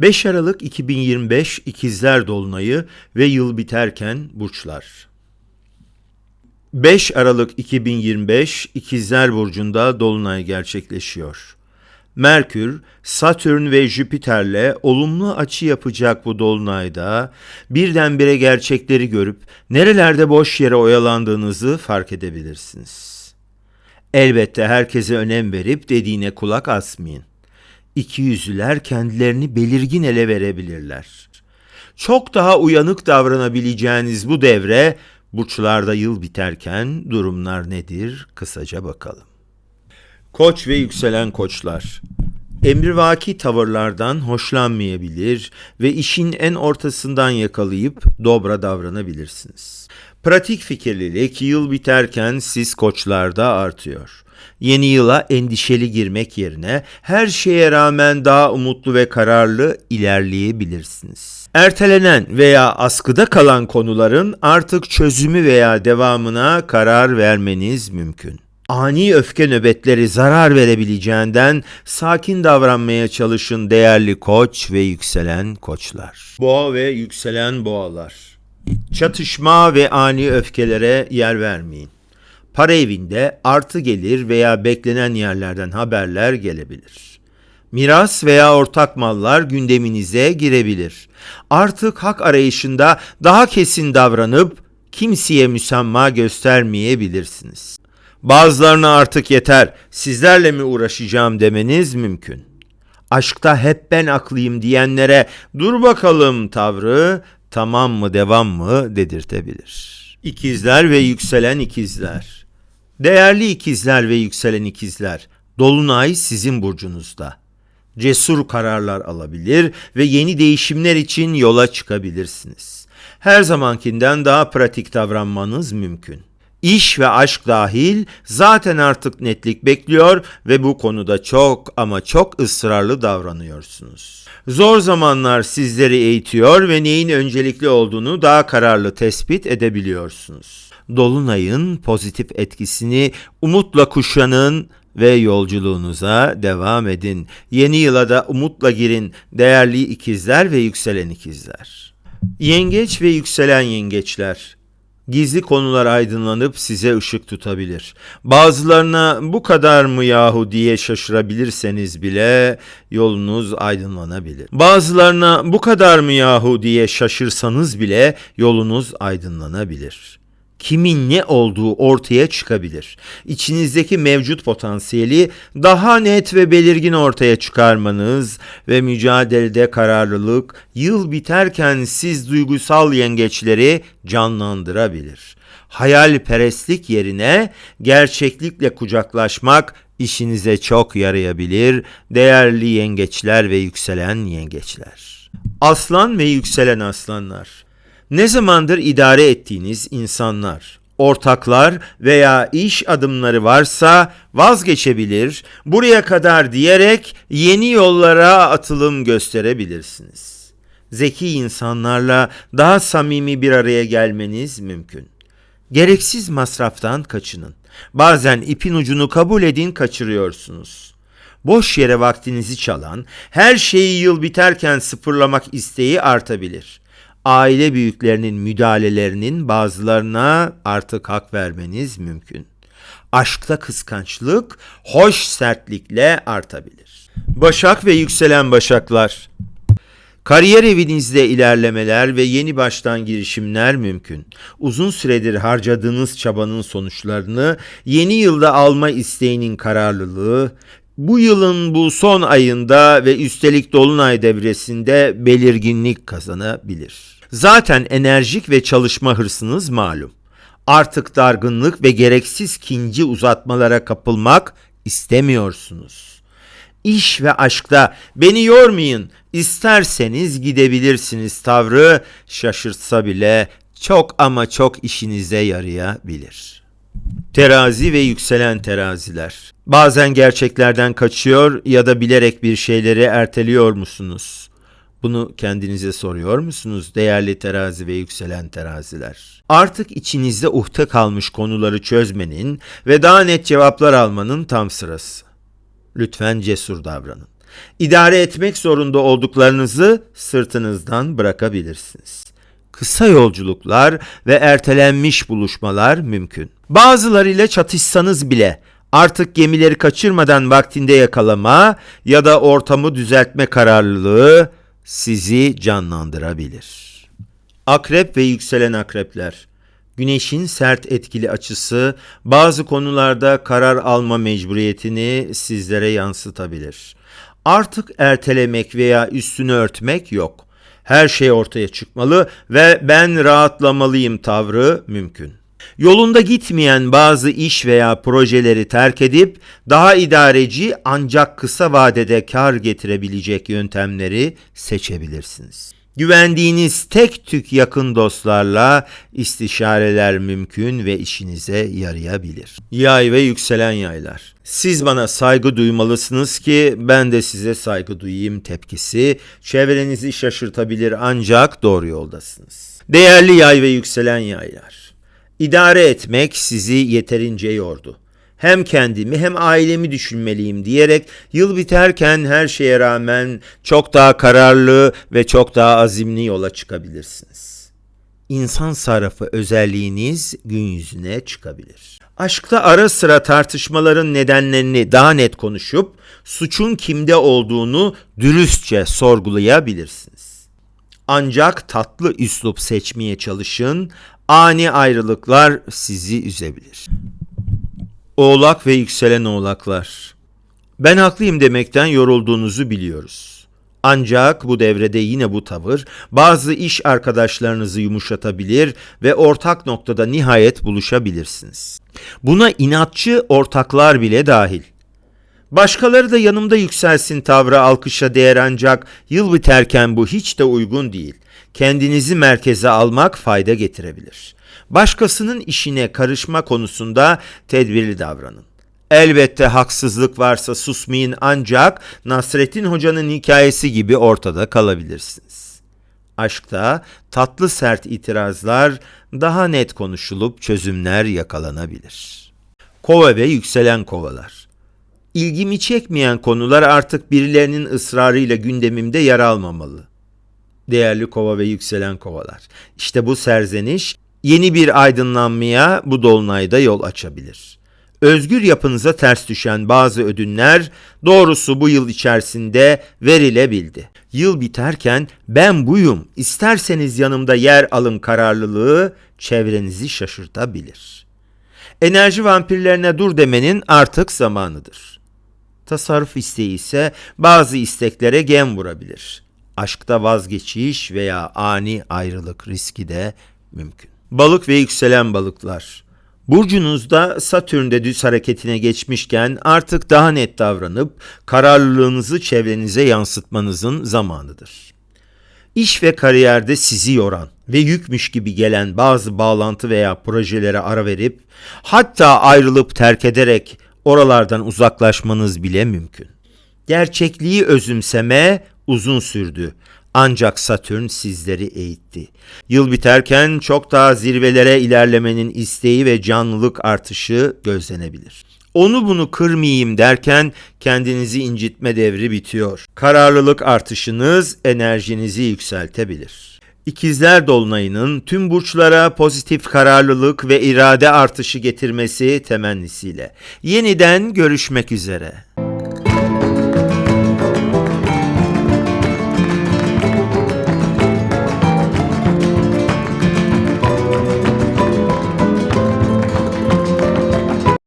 5 Aralık 2025 İkizler Dolunayı ve yıl biterken burçlar. 5 Aralık 2025 İkizler Burcu'nda Dolunay gerçekleşiyor. Merkür, Satürn ve Jüpiter'le olumlu açı yapacak bu dolunayda birdenbire gerçekleri görüp nerelerde boş yere oyalandığınızı fark edebilirsiniz. Elbette herkese önem verip dediğine kulak asmayın. İki yüzlüler kendilerini belirgin ele verebilirler. Çok daha uyanık davranabileceğiniz bu devre burçlarda yıl biterken durumlar nedir kısaca bakalım. Koç ve yükselen koçlar. Emrivaki tavırlardan hoşlanmayabilir ve işin en ortasından yakalayıp dobra davranabilirsiniz. Pratik fikirlilik yıl biterken siz koçlarda artıyor. Yeni yıla endişeli girmek yerine her şeye rağmen daha umutlu ve kararlı ilerleyebilirsiniz. Ertelenen veya askıda kalan konuların artık çözümü veya devamına karar vermeniz mümkün ani öfke nöbetleri zarar verebileceğinden sakin davranmaya çalışın değerli koç ve yükselen koçlar. Boğa ve yükselen boğalar. Çatışma ve ani öfkelere yer vermeyin. Para evinde artı gelir veya beklenen yerlerden haberler gelebilir. Miras veya ortak mallar gündeminize girebilir. Artık hak arayışında daha kesin davranıp kimseye müsamma göstermeyebilirsiniz. Bazılarına artık yeter, sizlerle mi uğraşacağım demeniz mümkün. Aşkta hep ben aklıyım diyenlere dur bakalım tavrı tamam mı devam mı dedirtebilir. İkizler ve yükselen ikizler. Değerli ikizler ve yükselen ikizler, Dolunay sizin burcunuzda. Cesur kararlar alabilir ve yeni değişimler için yola çıkabilirsiniz. Her zamankinden daha pratik davranmanız mümkün. İş ve aşk dahil zaten artık netlik bekliyor ve bu konuda çok ama çok ısrarlı davranıyorsunuz. Zor zamanlar sizleri eğitiyor ve neyin öncelikli olduğunu daha kararlı tespit edebiliyorsunuz. Dolunayın pozitif etkisini umutla kuşanın ve yolculuğunuza devam edin. Yeni yıla da umutla girin değerli ikizler ve yükselen ikizler. Yengeç ve yükselen yengeçler Gizli konular aydınlanıp size ışık tutabilir. Bazılarına bu kadar mı yahu diye şaşırabilirseniz bile yolunuz aydınlanabilir. Bazılarına bu kadar mı yahu diye şaşırsanız bile yolunuz aydınlanabilir kimin ne olduğu ortaya çıkabilir. İçinizdeki mevcut potansiyeli daha net ve belirgin ortaya çıkarmanız ve mücadelede kararlılık yıl biterken siz duygusal yengeçleri canlandırabilir. Hayalperestlik yerine gerçeklikle kucaklaşmak işinize çok yarayabilir değerli yengeçler ve yükselen yengeçler. Aslan ve yükselen aslanlar ne zamandır idare ettiğiniz insanlar, ortaklar veya iş adımları varsa vazgeçebilir, buraya kadar diyerek yeni yollara atılım gösterebilirsiniz. Zeki insanlarla daha samimi bir araya gelmeniz mümkün. Gereksiz masraftan kaçının. Bazen ipin ucunu kabul edin kaçırıyorsunuz. Boş yere vaktinizi çalan, her şeyi yıl biterken sıfırlamak isteği artabilir aile büyüklerinin müdahalelerinin bazılarına artık hak vermeniz mümkün. Aşkta kıskançlık hoş sertlikle artabilir. Başak ve yükselen başaklar. Kariyer evinizde ilerlemeler ve yeni baştan girişimler mümkün. Uzun süredir harcadığınız çabanın sonuçlarını yeni yılda alma isteğinin kararlılığı, bu yılın bu son ayında ve üstelik dolunay devresinde belirginlik kazanabilir. Zaten enerjik ve çalışma hırsınız malum. Artık dargınlık ve gereksiz kinci uzatmalara kapılmak istemiyorsunuz. İş ve aşkta beni yormayın, isterseniz gidebilirsiniz tavrı şaşırtsa bile çok ama çok işinize yarayabilir. Terazi ve yükselen teraziler. Bazen gerçeklerden kaçıyor ya da bilerek bir şeyleri erteliyor musunuz? Bunu kendinize soruyor musunuz değerli terazi ve yükselen teraziler? Artık içinizde uhta kalmış konuları çözmenin ve daha net cevaplar almanın tam sırası. Lütfen cesur davranın. İdare etmek zorunda olduklarınızı sırtınızdan bırakabilirsiniz. Kısa yolculuklar ve ertelenmiş buluşmalar mümkün. Bazılarıyla çatışsanız bile artık gemileri kaçırmadan vaktinde yakalama ya da ortamı düzeltme kararlılığı sizi canlandırabilir. Akrep ve yükselen akrepler. Güneşin sert etkili açısı bazı konularda karar alma mecburiyetini sizlere yansıtabilir. Artık ertelemek veya üstünü örtmek yok. Her şey ortaya çıkmalı ve ben rahatlamalıyım tavrı mümkün. Yolunda gitmeyen bazı iş veya projeleri terk edip daha idareci ancak kısa vadede kar getirebilecek yöntemleri seçebilirsiniz. Güvendiğiniz tek tük yakın dostlarla istişareler mümkün ve işinize yarayabilir. Yay ve yükselen yaylar. Siz bana saygı duymalısınız ki ben de size saygı duyayım tepkisi çevrenizi şaşırtabilir ancak doğru yoldasınız. Değerli yay ve yükselen yaylar. İdare etmek sizi yeterince yordu hem kendimi hem ailemi düşünmeliyim diyerek yıl biterken her şeye rağmen çok daha kararlı ve çok daha azimli yola çıkabilirsiniz. İnsan sarrafı özelliğiniz gün yüzüne çıkabilir. Aşkta ara sıra tartışmaların nedenlerini daha net konuşup suçun kimde olduğunu dürüstçe sorgulayabilirsiniz. Ancak tatlı üslup seçmeye çalışın, ani ayrılıklar sizi üzebilir. Oğlak ve yükselen oğlaklar. Ben haklıyım demekten yorulduğunuzu biliyoruz. Ancak bu devrede yine bu tavır bazı iş arkadaşlarınızı yumuşatabilir ve ortak noktada nihayet buluşabilirsiniz. Buna inatçı ortaklar bile dahil. Başkaları da yanımda yükselsin tavrı alkışa değer ancak yıl biterken bu hiç de uygun değil. Kendinizi merkeze almak fayda getirebilir. Başkasının işine karışma konusunda tedbirli davranın. Elbette haksızlık varsa susmayın ancak Nasrettin Hoca'nın hikayesi gibi ortada kalabilirsiniz. Aşkta tatlı sert itirazlar daha net konuşulup çözümler yakalanabilir. Kova ve yükselen kovalar. İlgimi çekmeyen konular artık birilerinin ısrarıyla gündemimde yer almamalı. Değerli kova ve yükselen kovalar. İşte bu serzeniş yeni bir aydınlanmaya bu dolunayda yol açabilir. Özgür yapınıza ters düşen bazı ödünler doğrusu bu yıl içerisinde verilebildi. Yıl biterken ben buyum, isterseniz yanımda yer alın kararlılığı çevrenizi şaşırtabilir. Enerji vampirlerine dur demenin artık zamanıdır. Tasarruf isteği ise bazı isteklere gem vurabilir. Aşkta vazgeçiş veya ani ayrılık riski de mümkün. Balık ve yükselen balıklar. Burcunuzda Satürn'de düz hareketine geçmişken artık daha net davranıp kararlılığınızı çevrenize yansıtmanızın zamanıdır. İş ve kariyerde sizi yoran ve yükmüş gibi gelen bazı bağlantı veya projelere ara verip hatta ayrılıp terk ederek oralardan uzaklaşmanız bile mümkün. Gerçekliği özümseme uzun sürdü. Ancak Satürn sizleri eğitti. Yıl biterken çok daha zirvelere ilerlemenin isteği ve canlılık artışı gözlenebilir. Onu bunu kırmayayım derken kendinizi incitme devri bitiyor. Kararlılık artışınız enerjinizi yükseltebilir. İkizler Dolunay'ının tüm burçlara pozitif kararlılık ve irade artışı getirmesi temennisiyle. Yeniden görüşmek üzere.